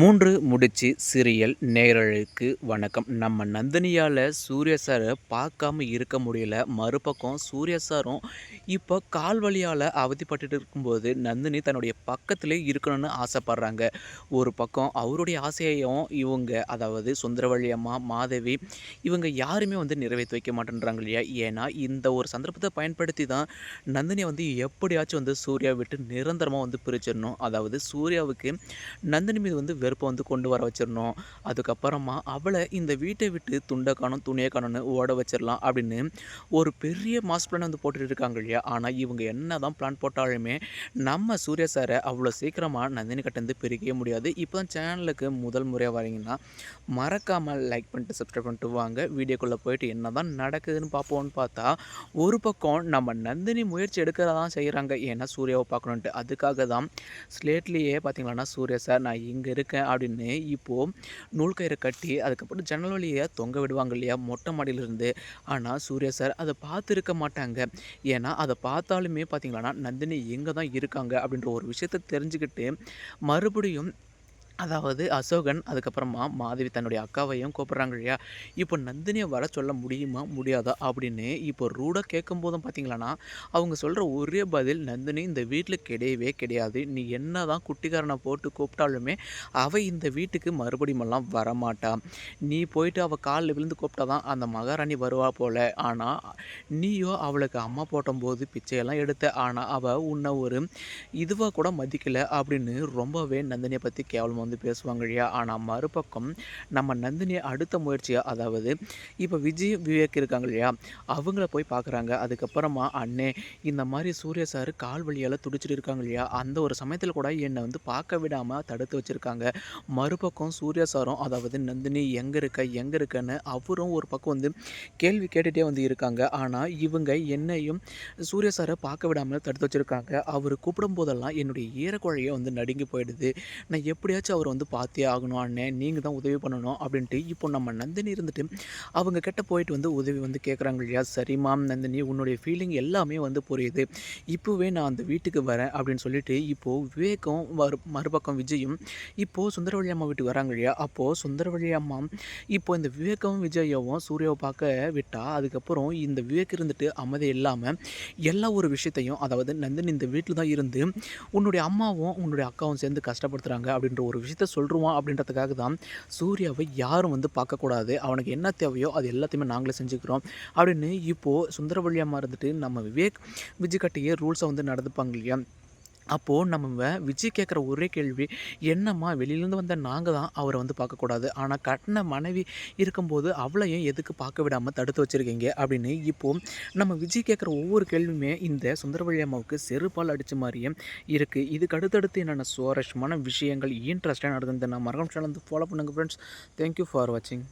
மூன்று முடிச்சு சீரியல் நேரலுக்கு வணக்கம். நம்ம நந்தினியால் சூர்யா சாரை பார்க்காம இருக்க முடியல. மறுபக்கம் சூர்யா சாரும் இப்போ கால் வழியால் அவதிப்பட்டு இருக்கும்போது நந்தினி தன்னுடைய பக்கத்திலே இருக்கணும்னு ஆசைப்படுறாங்க. ஒரு பக்கம் அவருடைய ஆசையையும் இவங்க அதாவது சுந்தரவள்ளி அம்மா மாதவி இவங்க யாருமே வந்து நிறைவேற்றி வைக்க மாட்டேன்றாங்க இல்லையா? ஏன்னா இந்த ஒரு சந்தர்ப்பத்தை பயன்படுத்தி தான் நந்தினியை வந்து எப்படியாச்சும் வந்து சூர்யா விட்டு நிரந்தரமாக வந்து பிரிச்சிடணும். அதாவது சூர்யாவுக்கு நந்தினி மீது வந்து வெறுப்பை வந்து கொண்டு வர வச்சிடணும். அதுக்கப்புறமா அவளை இந்த வீட்டை விட்டு துண்டை காணும் துணியை காணும்னு ஓட வச்சிடலாம் அப்படின்னு ஒரு பெரிய மாஸ் பிளான் வந்து போட்டுட்டு இருக்காங்க இல்லையா? ஆனால் இவங்க என்ன தான் பிளான் போட்டாலுமே நம்ம சூர்யா சாரை அவ்வளோ சீக்கிரமாக நந்தினி கட்டந்து பிரிக்கவே முடியாது. இப்போ தான் சேனலுக்கு முதல் முறையாக வரீங்கன்னா மறக்காமல் லைக் பண்ணிட்டு சப்ஸ்கிரைப் பண்ணிட்டு வாங்க. வீடியோக்குள்ளே போயிட்டு என்ன தான் நடக்குதுன்னு பார்ப்போம்னு பார்த்தா ஒரு பக்கம் நம்ம நந்தினி முயற்சி எடுக்கிறதான் செய்கிறாங்க ஏன்னா சூர்யாவை பார்க்கணுன்ட்டு அதுக்காக தான் ஸ்லேட்லேயே பார்த்தீங்கன்னா சூர்யா சார் நான் இங்கே இருக்க இருக்கேன் அப்படின்னு இப்போது நூல் கயிறை கட்டி அதுக்கப்புறம் ஜன்னல் வழியை தொங்க விடுவாங்க இல்லையா? மொட்டை மாடியிலிருந்து. ஆனால் சூர்யா சார் அதை பார்த்துருக்க மாட்டாங்க. ஏன்னா அதை பார்த்தாலுமே பார்த்தீங்களன்னா நந்தினி எங்கே தான் இருக்காங்க அப்படின்ற ஒரு விஷயத்த தெரிஞ்சுக்கிட்டு மறுபடியும் அதாவது அசோகன் அதுக்கப்புறமா மாதவி தன்னுடைய அக்காவையும் கூப்பிட்றாங்க இல்லையா? இப்போ நந்தினியை வர சொல்ல முடியுமா முடியாதா அப்படின்னு இப்போ ரூடாக கேட்கும் போதும் பார்த்தீங்களான்னா அவங்க சொல்கிற ஒரே பதில் நந்தினி இந்த வீட்டில் கிடையவே கிடையாது. நீ என்ன தான் குட்டிக்காரனை போட்டு கூப்பிட்டாலுமே அவள் இந்த வீட்டுக்கு மறுபடியுமெல்லாம் வரமாட்டா. நீ போயிட்டு அவள் காலில் விழுந்து கூப்பிட்டா தான் அந்த மகாராணி வருவா போல. ஆனால் நீயோ அவளுக்கு அம்மா போட்டம்போது பிச்சையெல்லாம் எடுத்த ஆனால் அவள் உன்னை ஒரு இதுவாக கூட மதிக்கலை அப்படின்னு ரொம்பவே நந்தினியை பற்றி கேவலமாக வந்து பேசுவாங்க இல்லையா? ஆனால் மறுபக்கம் நம்ம நந்தினி அடுத்த முயற்சியாக அதாவது இப்போ விஜய் விவேக் இருக்காங்க இல்லையா? அவங்கள போய் பார்க்குறாங்க அதுக்கப்புறமா அண்ணே இந்த மாதிரி சூர்யா சார் கால் வழியால் துடிச்சிட்டு இருக்காங்க இல்லையா? அந்த ஒரு சமயத்தில் கூட என்னை வந்து பார்க்க விடாமல் தடுத்து வச்சுருக்காங்க. மறுபக்கம் சூர்யா சாரும் அதாவது நந்தினி எங்கே இருக்க? எங்கே இருக்கன்னு? அவரும் ஒரு பக்கம் வந்து கேள்வி கேட்டுகிட்டே வந்து இருக்காங்க. ஆனால் இவங்க என்னையும் சூர்யா சாரை பார்க்க விடாமல் தடுத்து வச்சுருக்காங்க. அவர் கூப்பிடும் போதெல்லாம் என்னுடைய ஈரக்குழையை வந்து நடுங்கி போயிடுது. நான் எப்படியாச்சும் அவர் வந்து பார்த்தே ஆகணும் அண்ணன் நீங்கள் தான் உதவி பண்ணணும் அப்படின்ட்டு இப்போ நம்ம நந்தினி இருந்துட்டு அவங்க கிட்ட போயிட்டு வந்து உதவி வந்து கேட்குறாங்க இல்லையா? சரிம்மா நந்தினி உன்னுடைய ஃபீலிங் எல்லாமே வந்து புரியுது. இப்போவே நான் அந்த வீட்டுக்கு வரேன் அப்படின்னு சொல்லிட்டு இப்போது விவேகம் மறு மறுபக்கம் விஜயும் இப்போது சுந்தரவழி அம்மா வீட்டுக்கு வராங்க இல்லையா? அப்போது சுந்தரவழி அம்மா இப்போ இந்த விவேகம் விஜயவும் சூர்யாவை பார்க்க விட்டால் அதுக்கப்புறம் இந்த விவேக் இருந்துட்டு அமைதி இல்லாமல் எல்லா ஒரு விஷயத்தையும் அதாவது நந்தினி இந்த வீட்டில் தான் இருந்து உன்னுடைய அம்மாவும் உன்னுடைய அக்காவும் சேர்ந்து கஷ்டப்படுத்துகிறாங்க அப்படின்ற ஒரு விஷயத்த சொல்லுவான் அப்படின்றதுக்காக தான் சூர்யாவை யாரும் வந்து பார்க்கக்கூடாது. அவனுக்கு என்ன தேவையோ அது எல்லாத்தையுமே நாங்களே செஞ்சுக்கிறோம். அப்படின்னு இப்போது சுந்தரவழியமாக இருந்துட்டு நம்ம விவேக் விஜய் கட்டியே ரூல்ஸை வந்து நடந்துப்பாங்க இல்லையா? அப்போது நம்ம விஜய் கேட்குற ஒரே கேள்வி என்னம்மா வெளியிலேருந்து வந்த நாங்கள் தான் அவரை வந்து பார்க்கக்கூடாது? ஆனால் கட்டின மனைவி இருக்கும்போது அவளையும் எதுக்கு பார்க்க விடாமல் தடுத்து வச்சுருக்கீங்க? அப்படின்னு இப்போது நம்ம விஜய் கேட்குற ஒவ்வொரு கேள்வியுமே இந்த சுந்தரவழி அம்மாவுக்கு செருப்பால் அடித்த மாதிரியே இருக்குது இதுக்கு அடுத்தடுத்து என்னென்ன சுவாரஸ்யமான விஷயங்கள் இன்ட்ரெஸ்டாக நடந்தது நான் மறக்காம சேனல் வந்து ஃபாலோ பண்ணுங்கள் ஃப்ரெண்ட்ஸ் தேங்க்யூ ஃபார் வாட்சிங்